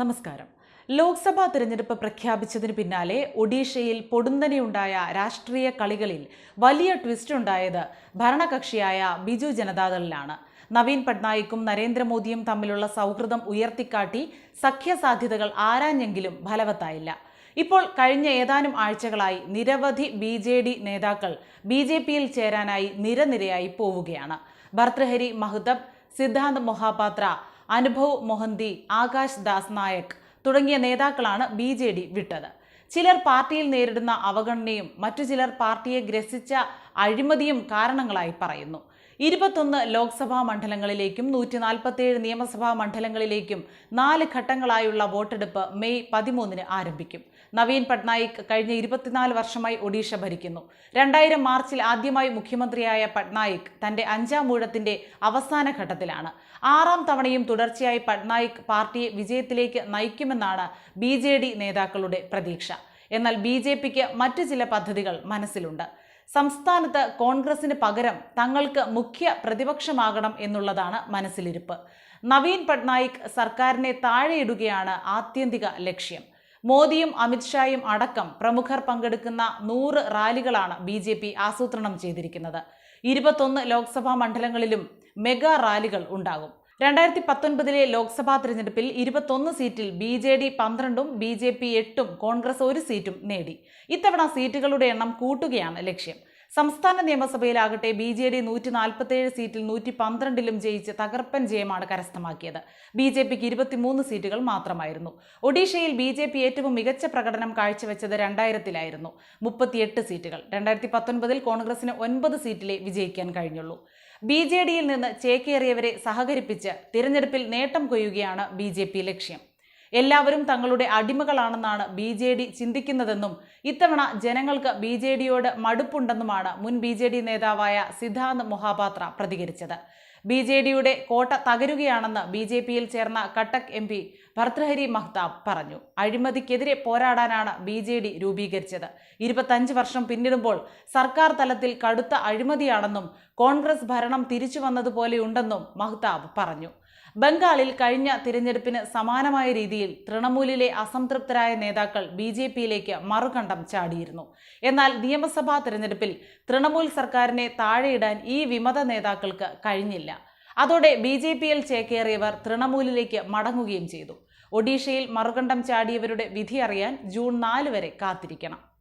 നമസ്കാരം. ലോക്സഭാ തിരഞ്ഞെടുപ്പ് പ്രഖ്യാപിച്ചതിന് പിന്നാലെ ഒഡീഷയിൽ പൊടുന്നനെയുണ്ടായ രാഷ്ട്രീയ കളികളിൽ വലിയ ട്വിസ്റ്റ് ഉണ്ടായത് ഭരണകക്ഷിയായ ബിജു ജനതാദളിലാണ്. നവീൻ പട്നായിക്കും നരേന്ദ്രമോദിയും തമ്മിലുള്ള സൗഹൃദം ഉയർത്തിക്കാട്ടി സഖ്യസാധ്യതകൾ ആരാഞ്ഞെങ്കിലും ഫലവത്തായില്ല. ഇപ്പോൾ കഴിഞ്ഞ ഏതാനും ആഴ്ചകളായി നിരവധി ബി ജെ ഡി നേതാക്കൾ ബി ജെ പിയിൽ ചേരാനായി നിരനിരയായി പോവുകയാണ്. ഭർത്തൃഹരി മഹ്തബ് സിദ്ധാന്ത് മൊഹാപാത്ര അനുഭവ് മൊഹന്തി ആകാശ് ദാസ് നായക് തുടങ്ങിയ നേതാക്കളാണ് ബി ജെ ഡി വിട്ടത്. ചിലർ പാർട്ടിയിൽ നേരിടുന്ന അവഗണനയും മറ്റു ചിലർ പാർട്ടിയെ ഗ്രസിച്ച അഴിമതിയും കാരണങ്ങളായി പറയുന്നു. ഇരുപത്തൊന്ന് ലോക്സഭാ മണ്ഡലങ്ങളിലേക്കും നൂറ്റി നാൽപ്പത്തിയേഴ് നിയമസഭാ മണ്ഡലങ്ങളിലേക്കും നാല് ഘട്ടങ്ങളായുള്ള വോട്ടെടുപ്പ് മെയ് പതിമൂന്നിന് ആരംഭിക്കും. നവീൻ പട്നായിക് കഴിഞ്ഞ ഇരുപത്തിനാല് വർഷമായി ഒഡീഷ ഭരിക്കുന്നു. രണ്ടായിരം മാർച്ചിൽ ആദ്യമായി മുഖ്യമന്ത്രിയായ പട്നായിക് തന്റെ അഞ്ചാം ഊഴത്തിന്റെ അവസാന ഘട്ടത്തിലാണ്. ആറാം തവണയും തുടർച്ചയായി പട്നായിക് പാർട്ടിയെ വിജയത്തിലേക്ക് നയിക്കുമെന്നാണ് ബി നേതാക്കളുടെ പ്രതീക്ഷ. എന്നാൽ ബി മറ്റു ചില പദ്ധതികൾ മനസ്സിലുണ്ട്. സംസ്ഥാനത്ത് കോൺഗ്രസിന് പകരം തങ്ങൾക്ക് മുഖ്യ പ്രതിപക്ഷമാകണം എന്നുള്ളതാണ് മനസ്സിലിരിപ്പ്. നവീൻ പട്നായിക് സർക്കാരിനെ താഴെയിടുകയാണ് ആത്യന്തിക ലക്ഷ്യം. മോദിയും അമിത്ഷായും അടക്കം പ്രമുഖർ പങ്കെടുക്കുന്ന നൂറ് റാലികളാണ് ബി ജെ പി ആസൂത്രണം ചെയ്തിരിക്കുന്നത്. ഇരുപത്തൊന്ന് ലോക്സഭാ മണ്ഡലങ്ങളിലും മെഗാ റാലികൾ ഉണ്ടാകും. രണ്ടായിരത്തി പത്തൊൻപതിലെ ലോക്സഭാ തെരഞ്ഞെടുപ്പിൽ ഇരുപത്തൊന്ന് സീറ്റിൽ ബി ജെ ഡി പന്ത്രണ്ടും ബി ജെ പി എട്ടും കോൺഗ്രസ് ഒരു സീറ്റും നേടി. ഇത്തവണ സീറ്റുകളുടെ എണ്ണം കൂട്ടുകയാണ് ലക്ഷ്യം. സംസ്ഥാന നിയമസഭയിലാകട്ടെ ബി ജെ ഡി നൂറ്റി നാൽപ്പത്തേഴ് സീറ്റിൽ നൂറ്റി പന്ത്രണ്ടിലും ജയിച്ച് തകർപ്പൻ ജയമാണ് കരസ്ഥമാക്കിയത്. ബി ജെ പിക്ക് ഇരുപത്തിമൂന്ന് സീറ്റുകൾ മാത്രമായിരുന്നു. ഒഡീഷയിൽ ബി ജെ പി ഏറ്റവും മികച്ച പ്രകടനം കാഴ്ചവെച്ചത് രണ്ടായിരത്തിലായിരുന്നു. മുപ്പത്തിയെട്ട് സീറ്റുകൾ. രണ്ടായിരത്തി പത്തൊൻപതിൽ കോൺഗ്രസിന് ഒൻപത് സീറ്റിലെ വിജയിക്കാൻ കഴിഞ്ഞുള്ളൂ. ബി ജെ ഡിയിൽ നിന്ന് ചേക്കേറിയവരെ സഹകരിപ്പിച്ച് തിരഞ്ഞെടുപ്പിൽ നേട്ടം കൊയ്യുകയാണ് ബി ജെ പി ലക്ഷ്യം. എല്ലാവരും തങ്ങളുടെ അടിമകളാണെന്നാണ് ബി ജെ ഡി ചിന്തിക്കുന്നതെന്നും ഇത്തവണ ജനങ്ങൾക്ക് ബി ജെ ഡിയോട് മടുപ്പുണ്ടെന്നുമാണ് മുൻ ബി ജെ ഡി നേതാവായ സിദ്ധാന്ത് മൊഹാപാത്ര പ്രതികരിച്ചത്. ബി ജെ ഡിയുടെ കോട്ട തകരുകയാണെന്ന് ബി ജെ പിയിൽ ചേർന്ന കട്ടക് എം പി ഭർത്തൃഹരി മഹ്താബ് പറഞ്ഞു. അഴിമതിക്കെതിരെ പോരാടാനാണ് ബി ജെ ഡി രൂപീകരിച്ചത്. ഇരുപത്തഞ്ച് വർഷം പിന്നിടുമ്പോൾ സർക്കാർ തലത്തിൽ കടുത്ത അഴിമതിയാണെന്നും കോൺഗ്രസ് ഭരണം തിരിച്ചു വന്നതുപോലെയുണ്ടെന്നും മഹ്താബ് പറഞ്ഞു. ബംഗാളിൽ കഴിഞ്ഞ തിരഞ്ഞെടുപ്പിന് സമാനമായ രീതിയിൽ തൃണമൂലിലെ അസംതൃപ്തരായ നേതാക്കൾ ബി ജെ പിയിലേക്ക് മറുകണ്ഠം ചാടിയിരുന്നു. എന്നാൽ നിയമസഭാ തിരഞ്ഞെടുപ്പിൽ തൃണമൂൽ സർക്കാരിനെ താഴെയിടാൻ ഈ വിമത നേതാക്കൾക്ക് കഴിഞ്ഞില്ല. അതോടെ ബി ജെ പിയിൽ ചേക്കേറിയവർ തൃണമൂലിലേക്ക് മടങ്ങുകയും ചെയ്തു. ഒഡീഷയിൽ മറുകണ്ഠം ചാടിയവരുടെ വിധി അറിയാൻ ജൂൺ നാല് വരെ കാത്തിരിക്കണം.